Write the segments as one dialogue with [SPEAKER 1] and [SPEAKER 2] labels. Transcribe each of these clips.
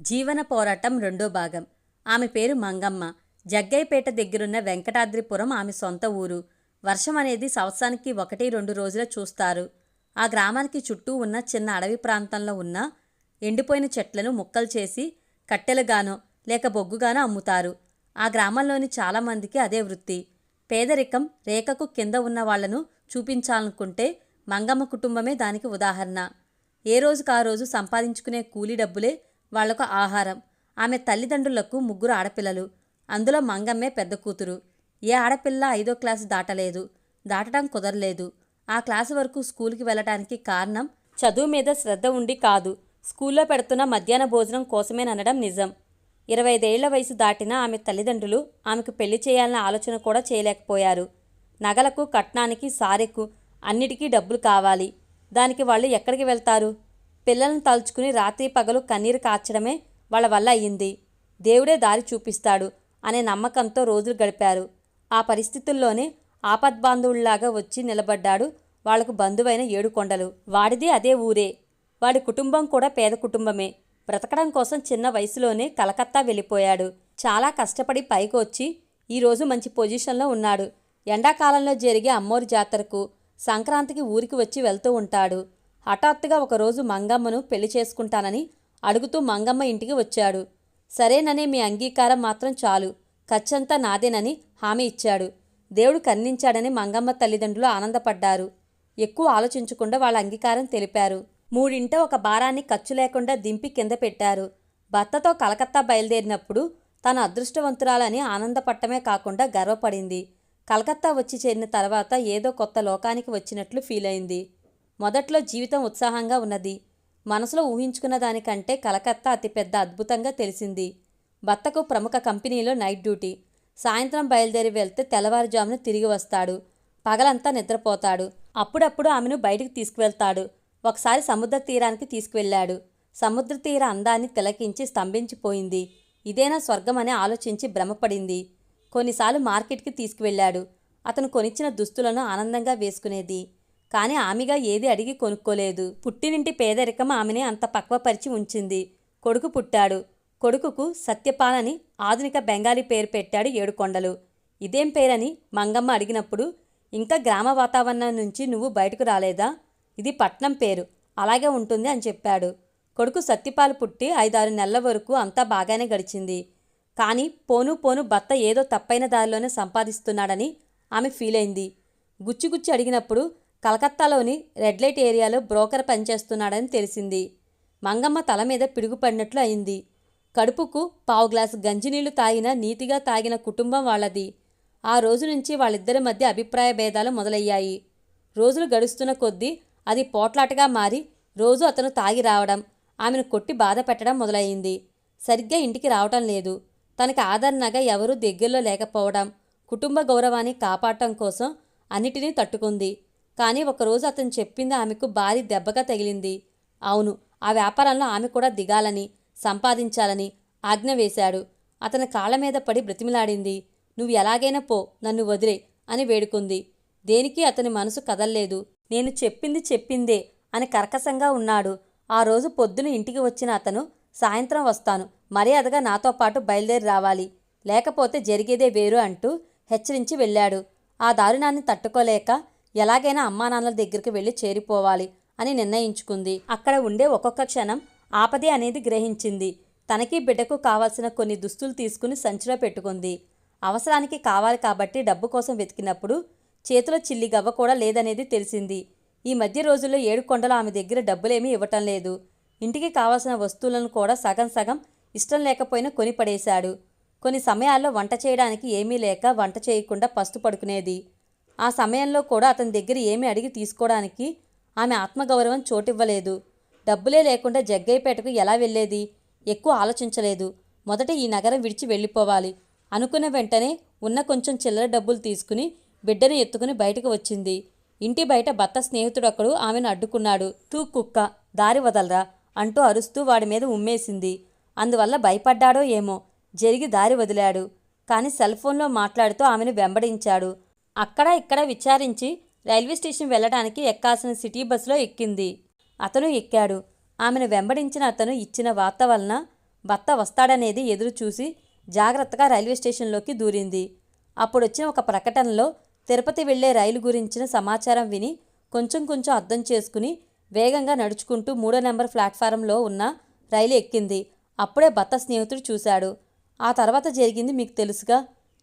[SPEAKER 1] జీవన పోరాటం రెండో భాగం. ఆమె పేరు మంగమ్మ. జగ్గైపేట దగ్గరున్న వెంకటాద్రిపురం ఆమె సొంత ఊరు. వర్షం అనేది సంవత్సరానికి ఒకటి రెండు రోజుల చూస్తారు. ఆ గ్రామానికి చుట్టూ ఉన్న చిన్న అడవి ప్రాంతంలో ఉన్న ఎండిపోయిన చెట్లను ముక్కలు చేసి కట్టెలుగానో లేక బొగ్గుగానో అమ్ముతారు. ఆ గ్రామంలోని చాలామందికి అదే వృత్తి. పేదరికం రేఖకు కింద ఉన్న వాళ్ళను చూపించాలనుకుంటే మంగమ్మ కుటుంబమే దానికి ఉదాహరణ. ఏ రోజుకు ఆ రోజు సంపాదించుకునే కూలీ డబ్బులే వాళ్ళకు ఆహారం. ఆమె తల్లిదండ్రులకు ముగ్గురు ఆడపిల్లలు. అందులో మంగమ్మే పెద్ద కూతురు. ఏ ఆడపిల్ల ఐదో క్లాసు దాటలేదు. దాటడం కుదరలేదు. ఆ క్లాసు వరకు స్కూల్కి వెళ్ళటానికి కారణం చదువు మీద శ్రద్ధ ఉండి కాదు. స్కూల్లో పెడుతున్న మధ్యాహ్న భోజనం కోసమేననడం నిజం. ఇరవై ఐదేళ్ళ వయసు దాటిన ఆమె తల్లిదండ్రులు ఆమెకు పెళ్ళి చేయాలన్న ఆలోచన కూడా చేయలేకపోయారు. నగలకు కట్నానికి సారెకు అన్నిటికీ డబ్బులు కావాలి. దానికి వాళ్ళు ఎక్కడికి వెళ్తారు? పిల్లలను తలుచుకుని రాత్రి పగలు కన్నీరు కార్చడమే వాళ్ళ వల్ల అయ్యింది. దేవుడే దారి చూపిస్తాడు అనే నమ్మకంతో రోజులు గడిపారు. ఆ పరిస్థితుల్లోనే ఆపద్బాంధవుల్లాగా వచ్చి నిలబడ్డాడు వాళ్ళకు బంధువైన ఏడుకొండలు వాడిది అదే ఊరే. వాడి కుటుంబం కూడా పేద కుటుంబమే. బ్రతకడం కోసం చిన్న వయసులోనే కలకత్తా వెళ్ళిపోయాడు. చాలా కష్టపడి పైకి వచ్చి ఈరోజు మంచి పొజిషన్లో ఉన్నాడు. ఎండాకాలంలో జరిగే అమ్మోరి జాతరకు సంక్రాంతికి ఊరికి వచ్చి వెళ్తూ ఉంటాడు. హఠాత్తుగా ఒకరోజు మంగమ్మను పెళ్ళి చేసుకుంటానని అడుగుతూ మంగమ్మ ఇంటికి వచ్చాడు. సరేననే మీ అంగీకారం మాత్రం చాలు. ఖర్చంతా నాదేనని హామీ ఇచ్చాడు. దేవుడు కన్నించాడని మంగమ్మ తల్లిదండ్రులు ఆనందపడ్డారు. ఎక్కువ ఆలోచించకుండా వాళ్ళ అంగీకారం తెలిపారు. మూడింట ఒక భారాన్ని ఖర్చు లేకుండా దింపి కింద పెట్టారు. భర్తతో కలకత్తా బయలుదేరినప్పుడు తన అదృష్టవంతురాలని ఆనందపట్టమే కాకుండా గర్వపడింది. కలకత్తా వచ్చి చేరిన తర్వాత ఏదో కొత్త లోకానికి వచ్చినట్లు ఫీల్ అయింది మొదట్లో జీవితం ఉత్సాహంగా ఉన్నది. మనసులో ఊహించుకున్న దానికంటే కలకత్తా అతిపెద్ద అద్భుతంగా తెలిసింది. భర్తకు ప్రముఖ కంపెనీలో నైట్ డ్యూటీ. సాయంత్రం బయలుదేరి వెళ్తే తెల్లవారుజామున తిరిగి వస్తాడు. పగలంతా నిద్రపోతాడు. అప్పుడప్పుడు ఆమెను బయటికి తీసుకువెళ్తాడు. ఒకసారి సముద్ర తీరానికి తీసుకువెళ్ళాడు. సముద్ర తీర అందాన్ని తిలకించి స్తంభించిపోయింది. ఇదేనా స్వర్గం అని ఆలోచించి భ్రమపడింది. కొన్నిసార్లు మార్కెట్కి తీసుకువెళ్ళాడు. అతను కొనిచ్చిన దుస్తులను ఆనందంగా వేసుకునేది. కానీ ఆమెగా ఏది అడిగి కొనుక్కోలేదు. పుట్టినింటి పేదరికం ఆమెని అంత పక్వపరిచి ఉంచింది. కొడుకు పుట్టాడు. కొడుకుకు సత్యపాలని ఆధునిక బెంగాలీ పేరు పెట్టాడు ఏడుకొండలు. ఇదేం పేరని మంగమ్మ అడిగినప్పుడు ఇంకా గ్రామ వాతావరణం నుంచి నువ్వు బయటకు రాలేదా? ఇది పట్నం పేరు. అలాగే ఉంటుంది అని చెప్పాడు. కొడుకు సత్యపాలు పుట్టి ఐదారు నెలల వరకు అంతా బాగానే గడిచింది. కానీ పోను పోను భర్త ఏదో తప్పైన దారిలోనే సంపాదిస్తున్నాడని ఆమె ఫీల్ అయింది గుచ్చిగుచ్చి అడిగినప్పుడు కలకత్తాలోని రెడ్ లైట్ ఏరియాలో బ్రోకర్ పనిచేస్తున్నాడని తెలిసింది. మంగమ్మ తల మీద పిడుగుపడినట్లు అయింది. కడుపుకు పావు గ్లాసు గంజినీళ్ళు తాగిన నీతిగా తాగిన కుటుంబం వాళ్ళది. ఆ రోజు నుంచి వాళ్ళిద్దరి మధ్య అభిప్రాయ భేదాలు మొదలయ్యాయి. రోజులు గడుస్తున్న కొద్దీ అది పోట్లాటగా మారి రోజు అతను తాగి రావడం ఆమెను కొట్టి బాధ పెట్టడం మొదలయ్యింది. సరిగ్గా ఇంటికి రావటం లేదు. తనకి ఆదరణగా ఎవరూ దగ్గరలో లేకపోవడం కుటుంబ గౌరవాన్ని కాపాడటం కోసం అన్నిటినీ తట్టుకుంది. కానీ ఒకరోజు అతను చెప్పింది ఆమెకు భారీ దెబ్బగా తగిలింది. అవును ఆ వ్యాపారంలో ఆమె కూడా దిగాలని సంపాదించాలని ఆజ్ఞ వేశాడు. అతని కాళ్ళ మీద పడి బ్రతిమిలాడింది. నువ్వు ఎలాగైనా పో నన్ను వదిలే అని వేడుకుంది. దేనికి అతని మనసు కదల్లేదు. నేను చెప్పింది చెప్పిందే అని కర్కశంగా ఉన్నాడు. ఆ రోజు పొద్దున ఇంటికి వచ్చిన అతను సాయంత్రం వస్తాను మర్యాదగా నాతో పాటు బయలుదేరి రావాలి. లేకపోతే జరిగేదే వేరు అంటూ హెచ్చరించి వెళ్ళాడు. ఆ దారుణాన్ని తట్టుకోలేక ఎలాగైనా అమ్మానాన్నల దగ్గరికి వెళ్ళి చేరిపోవాలి అని నిర్ణయించుకుంది. అక్కడ ఉండే ఒక్కొక్క క్షణం ఆపదే అనేది గ్రహించింది. తనకి బిడ్డకు కావాల్సిన కొన్ని దుస్తులు తీసుకుని సంచిలో పెట్టుకుంది. అవసరానికి కావాలి కాబట్టి డబ్బు కోసం వెతికినప్పుడు చేతిలో చిల్లి గవ్వ కూడా లేదనేది తెలిసింది. ఈ మధ్య రోజుల్లో ఏడు కొండలు ఆమె దగ్గర డబ్బులేమీ ఇవ్వటం లేదు. ఇంటికి కావాల్సిన వస్తువులను కూడా సగం సగం ఇష్టం లేకపోయినా కొని పడేశాడు. కొన్ని సమయాల్లో వంట చేయడానికి ఏమీ లేక వంట చేయకుండా పస్తు పడుకునేది ఆ సమయంలో కూడా అతని దగ్గర ఏమీ అడిగి తీసుకోవడానికి ఆమె ఆత్మగౌరవం చోటివ్వలేదు. డబ్బులే లేకుండా జగ్గయ్యపేటకు ఎలా వెళ్ళేది? ఎక్కువ ఆలోచించలేదు. మొదట ఈ నగరం విడిచి వెళ్ళిపోవాలి. అనుకున్న వెంటనే ఉన్న కొంచెం చిల్లర డబ్బులు తీసుకుని బిడ్డను ఎత్తుకుని బయటకు వచ్చింది. ఇంటి బయట భర్త స్నేహితుడొకడు ఆమెను అడ్డుకున్నాడు. తూ కుక్క దారి వదలరా అంటూ అరుస్తూ వాడి మీద ఉమ్మేసింది. అందువల్ల భయపడ్డాడో ఏమో. జరిగి దారి వదిలాడు. కానీ సెల్ ఫోన్లో మాట్లాడుతూ ఆమెను వెంబడించాడు. అక్కడ ఇక్కడ విచారించి రైల్వే స్టేషన్ వెళ్ళడానికి ఎక్కాల్సిన సిటీ బస్సులో ఎక్కింది. అతను ఎక్కాడు. ఆమెను వెంబడించిన అతను ఇచ్చిన వార్త వలన భర్త వస్తాడనేది ఎదురు చూసి జాగ్రత్తగా రైల్వే స్టేషన్లోకి దూరింది. అప్పుడొచ్చిన ఒక ప్రకటనలో తిరుపతి వెళ్ళే రైలు గురించిన సమాచారం విని కొంచెం కొంచెం అర్థం చేసుకుని వేగంగా నడుచుకుంటూ మూడో నెంబర్ ప్లాట్ఫారంలో ఉన్న రైలు ఎక్కింది. అప్పుడే భర్త స్నేహితుడు చూశాడు. ఆ తర్వాత జరిగింది మీకు తెలుసుగా?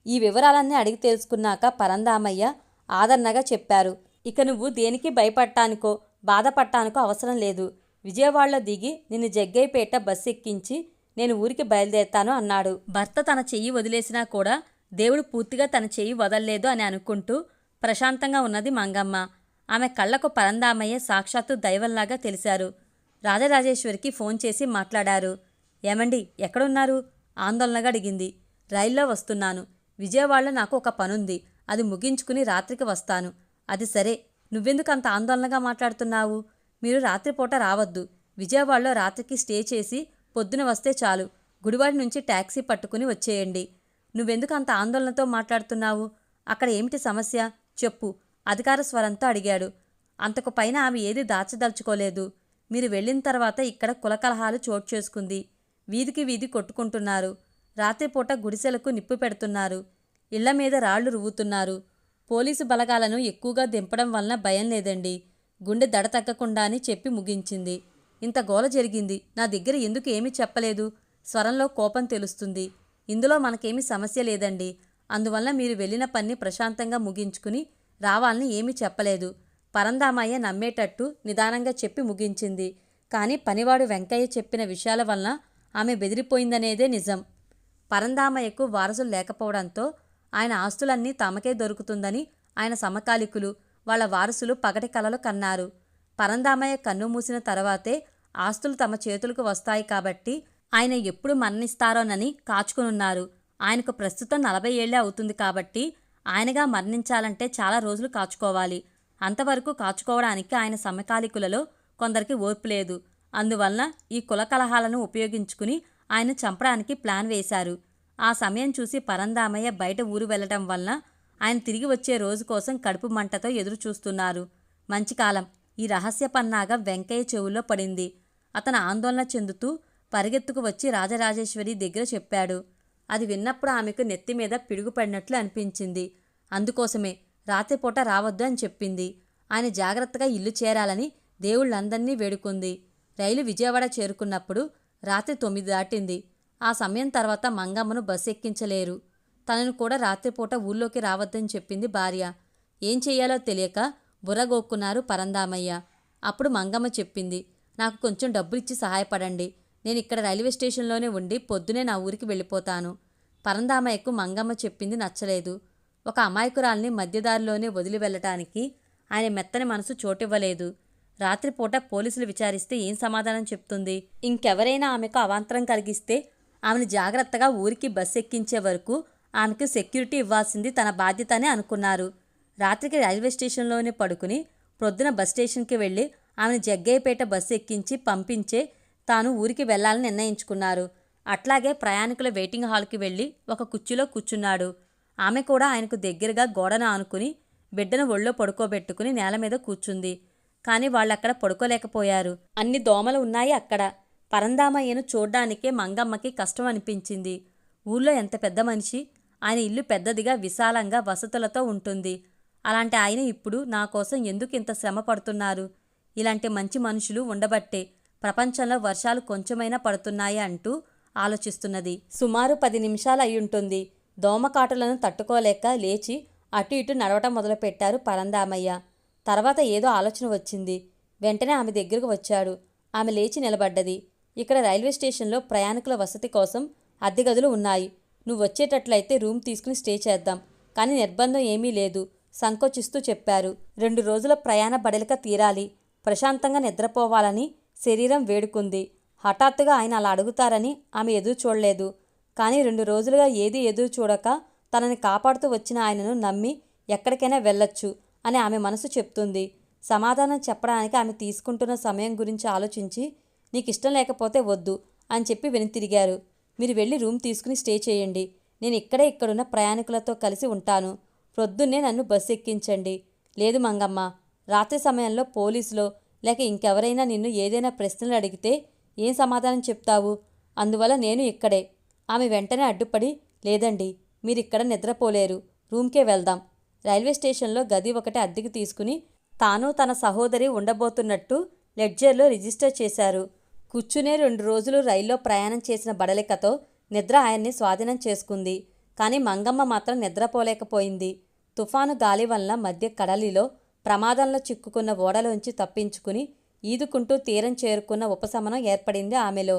[SPEAKER 1] ఈ వివరాలన్నీ అడిగి తెలుసుకున్నాక పరందామయ్య ఆదరణగా చెప్పారు. ఇక నువ్వు దేనికి భయపడటానికో బాధపడటానికో అవసరం లేదు. విజయవాడలో దిగి నిన్ను జగ్గైపేట బస్సు ఎక్కించి నేను ఊరికి బయలుదేరుతాను అన్నాడు. భర్త తన చెయ్యి వదిలేసినా కూడా దేవుడు పూర్తిగా తన చెయ్యి వదల్లేదు అని అనుకుంటూ ప్రశాంతంగా ఉన్నది మంగమ్మ. ఆమె కళ్ళకు పరందామయ్య సాక్షాత్తు దైవంలాగా తెలిశారు. రాజరాజేశ్వరికి ఫోన్ చేసి మాట్లాడారు. ఏమండి ఎక్కడున్నారు? ఆందోళనగా అడిగింది. రైల్లో వస్తున్నాను. విజయవాడలో నాకు ఒక పనుంది. అది ముగించుకుని రాత్రికి వస్తాను. అది సరే. నువ్వెందుకు అంత ఆందోళనగా మాట్లాడుతున్నావు? మీరు రాత్రిపూట రావద్దు. విజయవాడలో రాత్రికి స్టే చేసి పొద్దున వస్తే చాలు. గుడివాడి నుంచి ట్యాక్సీ పట్టుకుని వచ్చేయండి. నువ్వెందుకు అంత ఆందోళనతో మాట్లాడుతున్నావు? అక్కడ ఏమిటి సమస్య? చెప్పు. అధికార స్వరంతో అడిగాడు. అంతకు పైన ఆమె ఏది దాచదలుచుకోలేదు. మీరు వెళ్ళిన తర్వాత ఇక్కడ కులకలహాలు చోటు చేసుకుంది. వీధికి వీధి కొట్టుకుంటున్నారు. రాత్రిపూట గుడిసెలకు నిప్పు పెడుతున్నారు. ఇళ్ళ మీద రాళ్ళు రువ్వుతున్నారు. పోలీసు బలగాలను ఎక్కువగా దింపడం వలన భయం లేదండి. గుండె దడ తగ్గకుండా అని చెప్పి ముగించింది. ఇంత గోల జరిగింది. నా దగ్గర ఎందుకు ఏమీ చెప్పలేదు? స్వరంలో కోపం తెలుస్తుంది. ఇందులో మనకేమీ సమస్య లేదండి. అందువల్ల మీరు వెళ్ళిన పని ప్రశాంతంగా ముగించుకుని రావాలని ఏమీ చెప్పలేదు. పరందామయ్య నమ్మేటట్టు నిదానంగా చెప్పి ముగించింది. కానీ పనివాడు వెంకయ్య చెప్పిన విషయాల వలన ఆమె బెదిరిపోయిందనేదే నిజం. పరందామయ్యకు వారసులు లేకపోవడంతో ఆయన ఆస్తులన్నీ తమకే దొరుకుతుందని ఆయన సమకాలికులు వాళ్ళ వారసులు పగటి కలలు కన్నారు. పరందామయ్య కన్ను మూసిన తర్వాతే ఆస్తులు తమ చేతులకు వస్తాయి కాబట్టి ఆయన ఎప్పుడు మరణిస్తారోనని కాచుకునున్నారు. ఆయనకు ప్రస్తుతం నలభై ఏళ్ళే అవుతుంది కాబట్టి ఆయనగా మరణించాలంటే చాలా రోజులు కాచుకోవాలి. అంతవరకు కాచుకోవడానికి ఆయన సమకాలికులలో కొందరికి ఓర్పు లేదు. అందువలన ఈ కుల కలహాలను ఉపయోగించుకుని ఆయన చంపడానికి ప్లాన్ వేశారు. ఆ సమయం చూసి పరందామయ్య బయట ఊరు వెళ్ళటం వలన ఆయన తిరిగి వచ్చే రోజు కోసం కడుపు మంటతో ఎదురు చూస్తున్నారు మంచి కాలం. ఈ రహస్య పన్నాగం వెంకయ్య చెవుల్లో పడింది. అతను ఆందోళన చెందుతూ పరిగెత్తుకు వచ్చి రాజరాజేశ్వరి దగ్గర చెప్పాడు. అది విన్నప్పుడు ఆమెకు నెత్తి మీద పిడుగుపడినట్లు అనిపించింది. అందుకోసమే రాత్రిపూట రావద్దు అని చెప్పింది. ఆయన జాగ్రత్తగా ఇల్లు చేరాలని దేవుళ్ళందర్నీ వేడుకుంది. రైలు విజయవాడ చేరుకున్నప్పుడు రాత్రి తొమ్మిది దాటింది. ఆ సమయం తర్వాత మంగమ్మను బస్ ఎక్కించలేరు. తనను కూడా రాత్రిపూట ఊళ్ళోకి రావద్దని చెప్పింది భార్య. ఏం చెయ్యాలో తెలియక బుర్రగోక్కున్నారు పరందామయ్య. అప్పుడు మంగమ్మ చెప్పింది నాకు కొంచెం డబ్బులిచ్చి సహాయపడండి. నేను ఇక్కడ రైల్వే స్టేషన్లోనే ఉండి పొద్దునే నా ఊరికి వెళ్ళిపోతాను. పరందామయ్యకు మంగమ్మ చెప్పింది నచ్చలేదు. ఒక అమాయకురాల్ని మధ్యదారిలోనే వదిలి వెళ్ళటానికి ఆయన మెత్తని మనసు చోటివ్వలేదు. రాత్రిపూట పోలీసులు విచారిస్తే ఏం సమాధానం చెప్తుంది? ఇంకెవరైనా ఆమెకు అవాంతరం కలిగిస్తే ఆమెను జాగ్రత్తగా ఊరికి బస్సు ఎక్కించే వరకు ఆమెకు సెక్యూరిటీ ఇవ్వాల్సింది తన బాధ్యతనే అనుకున్నారు. రాత్రికి రైల్వే స్టేషన్లోనే పడుకుని ప్రొద్దున బస్ స్టేషన్కి వెళ్ళి ఆమెను జగ్గయ్యపేట బస్సు ఎక్కించి పంపించే తాను ఊరికి వెళ్ళాలని నిర్ణయించుకున్నారు. అట్లాగే ప్రయాణికుల వెయిటింగ్ హాల్కి వెళ్ళి ఒక కుర్చీలో కూర్చున్నాడు. ఆమె కూడా ఆయనకు దగ్గరగా గోడను ఆనుకుని బిడ్డను ఒళ్ళో పడుకోబెట్టుకుని నేల మీద కూర్చుంది. కానీ వాళ్ళక్కడ పడుకోలేకపోయారు. అన్ని దోమలు ఉన్నాయి అక్కడ. పరందామయ్యను చూడ్డానికే మంగమ్మకి కష్టం అనిపించింది ఊళ్ళో ఎంత పెద్ద మనిషి? ఆయన ఇల్లు పెద్దదిగా విశాలంగా వసతులతో ఉంటుంది. అలాంటి ఆయన ఇప్పుడు నా కోసం ఎందుకు ఇంత శ్రమ పడుతున్నారు? ఇలాంటి మంచి మనుషులు ఉండబట్టే ప్రపంచంలో వర్షాలు కొంచెమైనా పడుతున్నాయి అంటూ ఆలోచిస్తున్నది. సుమారు పది నిమిషాలు అయ్యుంటుంది. దోమకాటులను తట్టుకోలేక లేచి అటు ఇటు నడవటం మొదలుపెట్టారు పరందామయ్య. తర్వాత ఏదో ఆలోచన వచ్చింది. వెంటనే ఆమె దగ్గరకు వచ్చాడు. ఆమె లేచి నిలబడ్డది. ఇక్కడ రైల్వే స్టేషన్లో ప్రయాణికుల వసతి కోసం అద్దె గదులు ఉన్నాయి. నువ్వు వచ్చేటట్లయితే రూమ్ తీసుకుని స్టే చేద్దాం. కానీ నిర్బంధం ఏమీ లేదు. సంకోచిస్తూ చెప్పారు. రెండు రోజుల ప్రయాణ బడలిక తీరాలి. ప్రశాంతంగా నిద్రపోవాలని శరీరం వేడుకుంది. హఠాత్తుగా ఆయన అలా అడుగుతారని ఆమె ఎదురు చూడలేదు. కానీ రెండు రోజులుగా ఏది ఎదురు చూడక తనని కాపాడుతూ వచ్చిన ఆయనను నమ్మి ఎక్కడికైనా వెళ్ళొచ్చు. అని ఆమె మనసు చెప్తుంది. సమాధానం చెప్పడానికి ఆమె తీసుకుంటున్న సమయం గురించి ఆలోచించి నీకు ఇష్టం లేకపోతే వద్దు అని చెప్పి వెనుతిరిగారు. మీరు వెళ్ళి రూమ్ తీసుకుని స్టే చేయండి. నేను ఇక్కడే ఇక్కడున్న ప్రయాణికులతో కలిసి ఉంటాను. ప్రొద్దున్నే నన్ను బస్సు ఎక్కించండి. లేదు మంగమ్మ. రాత్రి సమయంలో పోలీసులో లేక ఇంకెవరైనా నిన్ను ఏదైనా ప్రశ్నలు అడిగితే ఏం సమాధానం చెప్తావు? అందువల్ల నేను ఇక్కడే. ఆమె వెంటనే అడ్డుపడి లేదండి. మీరిక్కడ నిద్రపోలేరు. రూమ్కే వెళ్దాం. రైల్వే స్టేషన్లో గది ఒకటి అద్దెకు తీసుకుని తాను తన సహోదరి ఉండబోతున్నట్టు లెడ్జర్లో రిజిస్టర్ చేశారు. కూర్చునే రెండు రోజులు రైల్లో ప్రయాణం చేసిన బడలికతో నిద్ర ఆయన్ని స్వాధీనం చేసుకుంది. కానీ మంగమ్మ మాత్రం నిద్రపోలేకపోయింది. తుఫాను గాలి వల్ల మధ్య కడలిలో ప్రమాదంలో చిక్కుకున్న ఓడలోంచి తప్పించుకుని ఈదుకుంటూ తీరం చేరుకున్న ఉపశమనం ఏర్పడింది ఆమెలో.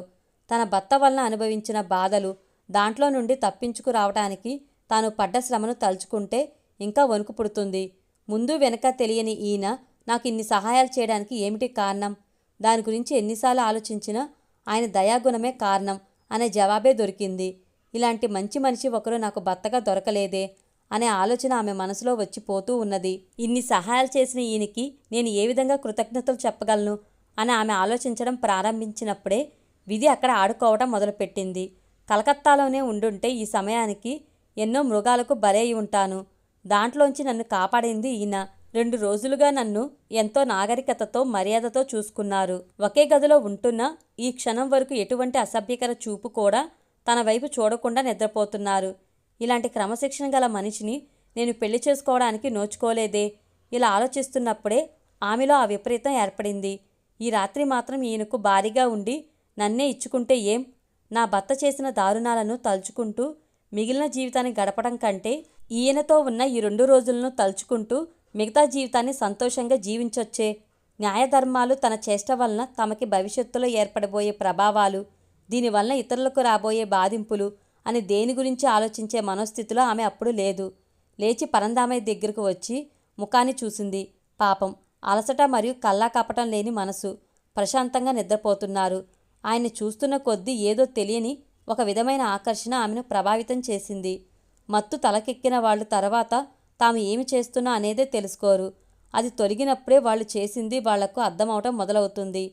[SPEAKER 1] తన భర్త వలన అనుభవించిన బాధలు దాంట్లో నుండి తప్పించుకురావటానికి తాను పడ్డ శ్రమను తలుచుకుంటే ఇంకా వణుకు పుడుతుంది. ముందు వెనక తెలియని ఈయన నాకు ఇన్ని సహాయాలు చేయడానికి ఏమిటి కారణం? దాని గురించి ఎన్నిసార్లు ఆలోచించినా ఆయన దయాగుణమే కారణం అనే జవాబే దొరికింది. ఇలాంటి మంచి మనిషి ఒకరు నాకు భర్తగా దొరకలేదే అనే ఆలోచన ఆమె మనసులో వచ్చి పోతూ ఉన్నది. ఇన్ని సహాయాలు చేసిన ఈయనకి నేను ఏ విధంగా కృతజ్ఞతలు చెప్పగలను అని ఆమె ఆలోచించడం ప్రారంభించినప్పుడే విధి అక్కడ ఆడుకోవడం మొదలుపెట్టింది. కలకత్తాలోనే ఉండుంటే ఈ సమయానికి ఎన్నో మృగాలకు బలై ఉంటాను. దాంట్లోంచి నన్ను కాపాడింది ఈయన. రెండు రోజులుగా నన్ను ఎంతో నాగరికతతో మర్యాదతో చూసుకున్నారు. ఒకే గదిలో ఉంటున్న ఈ క్షణం వరకు ఎటువంటి అసభ్యకర చూపు కూడా తన వైపు చూడకుండా నిద్రపోతున్నారు. ఇలాంటి క్రమశిక్షణ గల మనిషిని నేను పెళ్ళి చేసుకోవడానికి నోచుకోలేదే. ఇలా ఆలోచిస్తున్నప్పుడే ఆమెలో ఆ విపరీతం ఏర్పడింది. ఈ రాత్రి మాత్రం ఈయనకు భారీగా ఉండి నన్నే ఇచ్చుకుంటే ఏం? నా భర్త చేసిన దారుణాలను తలుచుకుంటూ మిగిలిన జీవితాన్ని గడపడం కంటే ఈయనతో ఉన్న ఈ రెండు రోజులను తలుచుకుంటూ మిగతా జీవితాన్ని సంతోషంగా జీవించొచ్చే న్యాయధర్మాలు తన చేష్ట వలన తమకి భవిష్యత్తులో ఏర్పడబోయే ప్రభావాలు దీనివలన ఇతరులకు రాబోయే బాధింపులు అని దేని గురించి ఆలోచించే మనోస్థితిలో ఆమె అప్పుడు లేదు. లేచి పరందామయ్య దగ్గరకు వచ్చి ముఖాన్ని చూసింది. పాపం అలసట మరియు కల్లా కపటం లేని మనసు. ప్రశాంతంగా నిద్రపోతున్నారు. ఆయన్ని చూస్తున్న కొద్దీ ఏదో తెలియని ఒక విధమైన ఆకర్షణ ఆమెను ప్రభావితం చేసింది. మత్తు తలకెక్కిన వాళ్ళు తర్వాత తాము ఏమి చేస్తున్నా అనేదే తెలుసుకోరు. అది తొలగినప్పుడే వాళ్ళు చేసింది వాళ్ళకు అర్థమవటం మొదలవుతుంది.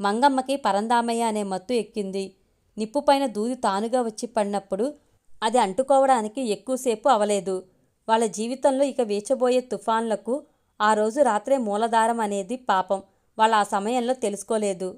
[SPEAKER 1] మంగమ్మకి పరందామయ్య అనే మత్తు ఎక్కింది. నిప్పుపైన దూది తానుగా వచ్చి పడినప్పుడు అది అంటుకోవడానికి ఎక్కువసేపు అవలేదు. వాళ్ళ జీవితంలో ఇక వేచబోయే తుఫాన్లకు ఆ రోజు రాత్రే మూలధారం అనేది పాపం. వాళ్ళు ఆ సమయంలో తెలుసుకోలేదు.